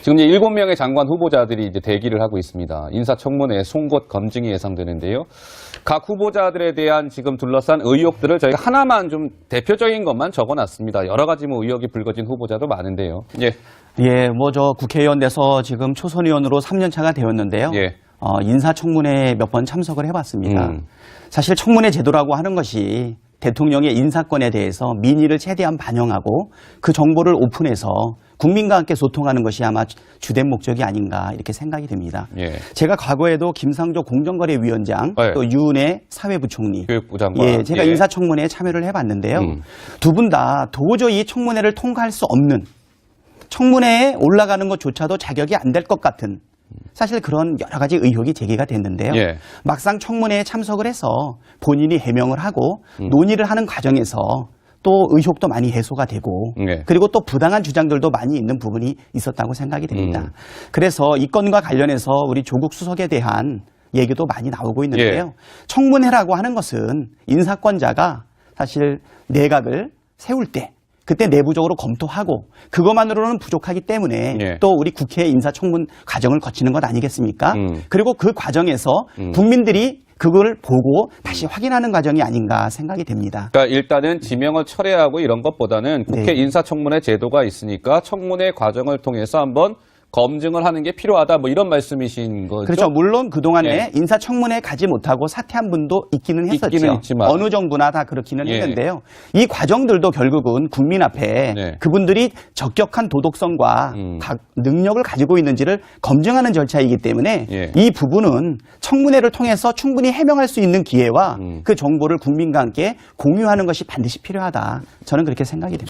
지금 이제 일곱 명의 장관 후보자들이 이제 대기를 하고 있습니다. 인사청문회 송곳 검증이 예상되는데요. 각 후보자들에 대한 지금 둘러싼 의혹들을 저희가 하나만 좀 대표적인 것만 적어놨습니다. 여러 가지 뭐 의혹이 불거진 후보자도 많은데요. 예, 예, 뭐 저 국회의원 돼서 지금 초선 의원으로 3년 차가 되었는데요. 예. 어, 인사청문회에 몇 번 참석을 해봤습니다. 음. 사실 청문회 제도라고 하는 것이 대통령의 인사권에 대해서 민의를 최대한 반영하고 그 정보를 오픈해서 국민과 함께 소통하는 것이 아마 주된 목적이 아닌가 이렇게 생각이 됩니다. 예. 제가 과거에도 김상조 공정거래위원장 네. 또 유은혜 사회부총리 교육부 장관. 예, 제가 예. 인사청문회에 참여를 해봤는데요. 음. 두분 다 도저히 이 청문회를 통과할 수 없는 청문회에 올라가는 것조차도 자격이 안 될 것 같은 사실 그런 여러 가지 의혹이 제기가 됐는데요. 예. 막상 청문회에 참석을 해서 본인이 해명을 하고 음. 논의를 하는 과정에서 또 의혹도 많이 해소가 되고 예. 그리고 또 부당한 주장들도 많이 있는 부분이 있었다고 생각이 됩니다. 음. 그래서 이 건과 관련해서 우리 조국 수석에 대한 얘기도 많이 나오고 있는데요. 예. 청문회라고 하는 것은 인사권자가 사실 내각을 세울 때 그때 내부적으로 검토하고 그것만으로는 부족하기 때문에 예. 또 우리 국회 인사청문 과정을 거치는 것 아니겠습니까? 음. 그리고 그 과정에서 음. 국민들이 그걸 보고 다시 확인하는 과정이 아닌가 생각이 됩니다. 그러니까 일단은 지명을 철회하고 이런 것보다는 국회 네. 인사청문회 제도가 있으니까 청문회 과정을 통해서 한번 검증을 하는 게 필요하다 뭐 이런 말씀이신 거죠? 그렇죠. 물론 그동안에 예. 인사청문회 가지 못하고 사퇴한 분도 있기는 했었죠. 있기는 있지만. 어느 정부나 다 그렇기는 예. 했는데요. 이 과정들도 결국은 국민 앞에 네. 그분들이 적격한 도덕성과 음. 각 능력을 가지고 있는지를 검증하는 절차이기 때문에 예. 이 부분은 청문회를 통해서 충분히 해명할 수 있는 기회와 음. 그 정보를 국민과 함께 공유하는 것이 반드시 필요하다. 저는 그렇게 생각이 됩니다.